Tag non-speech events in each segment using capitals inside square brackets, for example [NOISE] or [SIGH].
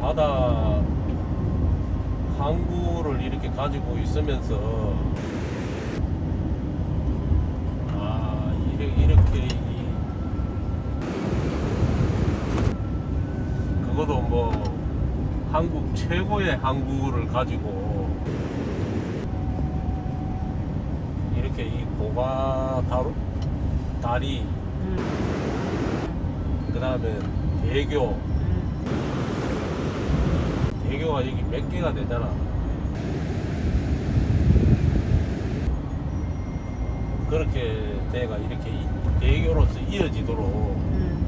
바다 항구를 이렇게 가지고 있으면서 아 이렇게, 이렇게 이 그것도 뭐 한국 최고의 항구를 가지고 이렇게 이 고가 다루, 다리 음. 그 다음에 대교 음. 대교가 여기 몇 개가 되잖아. 그렇게 대가 이렇게 이- 대교로서 이어지도록 음.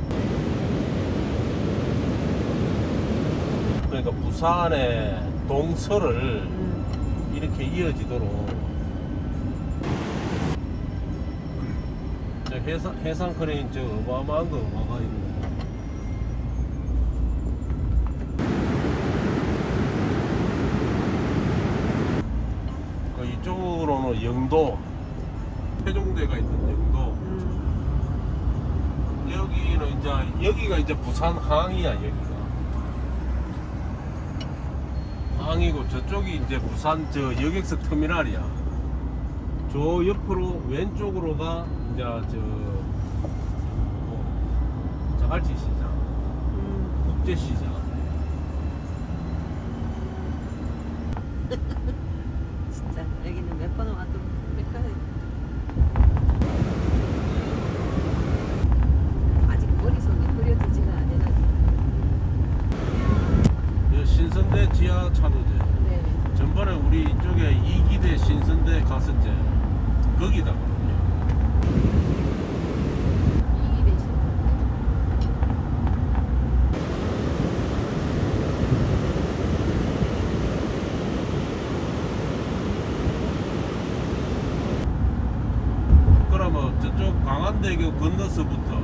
그러니까 부산의 동서를 음. 이렇게 이어지도록 저 해상 해상 크레인 저 어마어마한 거 거. 그 이쪽으로는 영도 태종대가 있는 영도 음. 여기는 이제 여기가 이제 부산 항이야 여기가 항이고 저쪽이 이제 부산 저 여객석 터미널이야 저 옆으로 왼쪽으로가 이제 저 뭐, 자갈치 시장 음. 국제 시장 [LAUGHS] 진짜. 여기는 몇번 와도 몇번 아직 머릿속에 그려지지가 않으나 여 신선대 지하 차도제. 네. 전번에 우리 이쪽에 이기대 신선대 갔었지 거기다 이기 대신 그러면 강안대교 건너서부터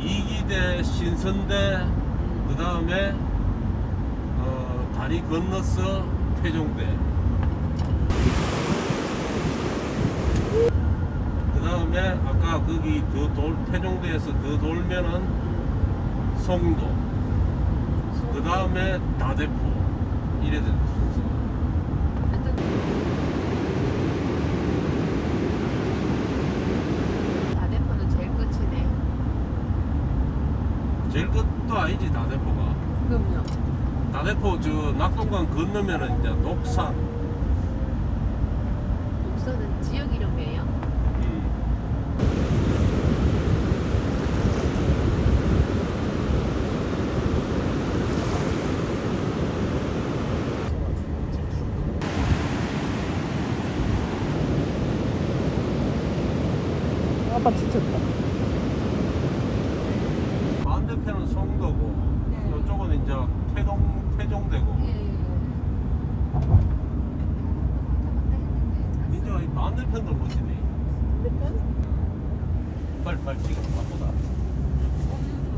이기대 신선대 그 다음에 어, 다리 건너서 태종대. 그 다음에 아까 거기 더 돌, 태종대에서 더 돌면은 송도. 그 다음에 다대포. 이래 되는 순서 다대포는 제일 끝이네. 제일 끝도 아니지 다대포가 그럼요. 다대포 저 낙동강 건너면은 이제 녹산 목서는 지역 이름이에요. 음. 아빠 지쳤다. 반대편은 송도고 네. 이쪽은 이제 태동 태종대고. 이제 이 반대편도 멋지네? 빨리 빨리 지금 바꾸다